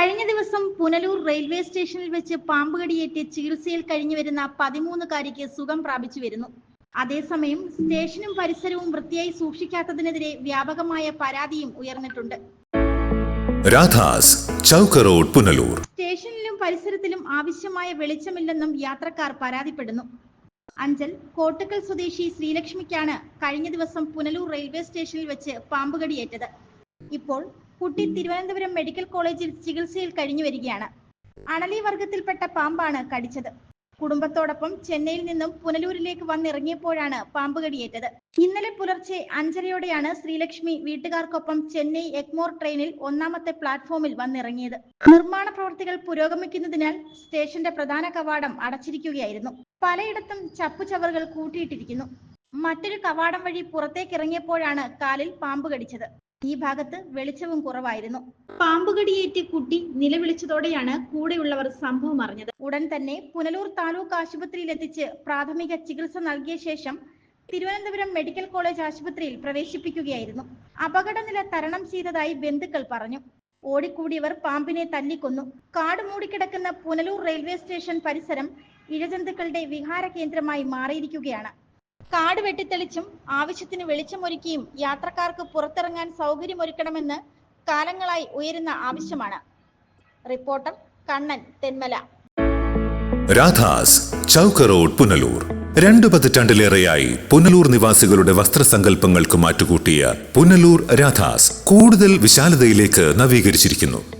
കഴിഞ്ഞ ദിവസം പുനലൂർ റെയിൽവേ സ്റ്റേഷനിൽ വെച്ച് പാമ്പ് കടിയേറ്റ് ചികിത്സയിൽ കഴിഞ്ഞു വരുന്ന പതിമൂന്നുകാരിക്ക് സുഖം പ്രാപിച്ചു വരുന്നു. അതേസമയം സ്റ്റേഷനും പരിസരവും വൃത്തിയായി സൂക്ഷിക്കാത്തതിനെതിരെ വ്യാപകമായ പരാതിയും ഉയർന്നിട്ടുണ്ട്. രാധാസ് ചൗക്ക് റോഡ് പുനലൂർ. സ്റ്റേഷനിലും പരിസരത്തിലും ആവശ്യമായ വെളിച്ചമില്ലെന്നും യാത്രക്കാർ പരാതിപ്പെടുന്നു. അഞ്ചൽ കോട്ടക്കൽ സ്വദേശി ശ്രീലക്ഷ്മിക്കാണ് കഴിഞ്ഞ ദിവസം പുനലൂർ റെയിൽവേ സ്റ്റേഷനിൽ വെച്ച് പാമ്പ് കടിയേറ്റത് ഇപ്പോൾ കുട്ടി തിരുവനന്തപുരം മെഡിക്കൽ കോളേജിൽ ചികിത്സയിൽ കഴിഞ്ഞു വരികയാണ്. അണലി വർഗത്തിൽപ്പെട്ട പാമ്പാണ് കടിച്ചത്. കുടുംബത്തോടൊപ്പം ചെന്നൈയിൽ നിന്നും പുനലൂരിലേക്ക് വന്നിറങ്ങിയപ്പോഴാണ് പാമ്പ് കടിയേറ്റത്. ഇന്നലെ പുലർച്ചെ അഞ്ചരയോടെയാണ് ശ്രീലക്ഷ്മി വീട്ടുകാർക്കൊപ്പം ചെന്നൈ എഗ്മോർ ട്രെയിനിൽ ഒന്നാമത്തെ പ്ലാറ്റ്ഫോമിൽ വന്നിറങ്ങിയത്. നിർമ്മാണ പ്രവർത്തികൾ പുരോഗമിക്കുന്നതിനാൽ സ്റ്റേഷന്റെ പ്രധാന കവാടം അടച്ചിരിക്കുകയായിരുന്നു. പലയിടത്തും ചപ്പുചവറുകൾ കൂട്ടിയിട്ടിരിക്കുന്നു. മറ്റൊരു കവാടം വഴി പുറത്തേക്ക് ഇറങ്ങിയപ്പോഴാണ് കാലിൽ പാമ്പ് കടിച്ചത്. ഈ ഭാഗത്ത് വെളിച്ചവും കുറവായിരുന്നു. പാമ്പുകടിയേറ്റ് കുട്ടി നിലവിളിച്ചതോടെയാണ് കൂടെയുള്ളവർ സംഭവം അറിഞ്ഞത്. ഉടൻ തന്നെ പുനലൂർ താലൂക്ക് ആശുപത്രിയിൽ എത്തിച്ച് പ്രാഥമിക ചികിത്സ നൽകിയ ശേഷം തിരുവനന്തപുരം മെഡിക്കൽ കോളേജ് ആശുപത്രിയിൽ പ്രവേശിപ്പിക്കുകയായിരുന്നു. അപകടനില തരണം ചെയ്തതായി ബന്ധുക്കൾ പറഞ്ഞു. ഓടിക്കൂടിയവർ പാമ്പിനെ തല്ലിക്കൊന്നു. കാട് മൂടിക്കിടക്കുന്ന പുനലൂർ റെയിൽവേ സ്റ്റേഷൻ പരിസരം ഇഴജന്തുക്കളുടെ വിഹാര കേന്ദ്രമായി മാറിയിരിക്കുകയാണ്. കാട് വെട്ടിത്തെളിച്ചും ആവശ്യത്തിന് വെളിച്ചമൊരുക്കിയും യാത്രക്കാർക്ക് പുറത്തിറങ്ങാൻ സൗകര്യമൊരുക്കണമെന്ന് കാലങ്ങളായി ഉയരുന്ന ആവശ്യമാണ്. റിപ്പോർട്ടർ കണ്ണൻ തെന്മല. രാധാസ് ചൗക്ക് റോഡ് പുനലൂർ. രണ്ടു പതിറ്റാണ്ടിലേറെയായി പുനലൂർ നിവാസികളുടെ വസ്ത്രസങ്കല്പങ്ങൾക്ക് മാറ്റുകൂട്ടിയ പുനലൂർ രാധാസ് കൂടുതൽ വിശാലതയിലേക്ക് നവീകരിച്ചിരിക്കുന്നു.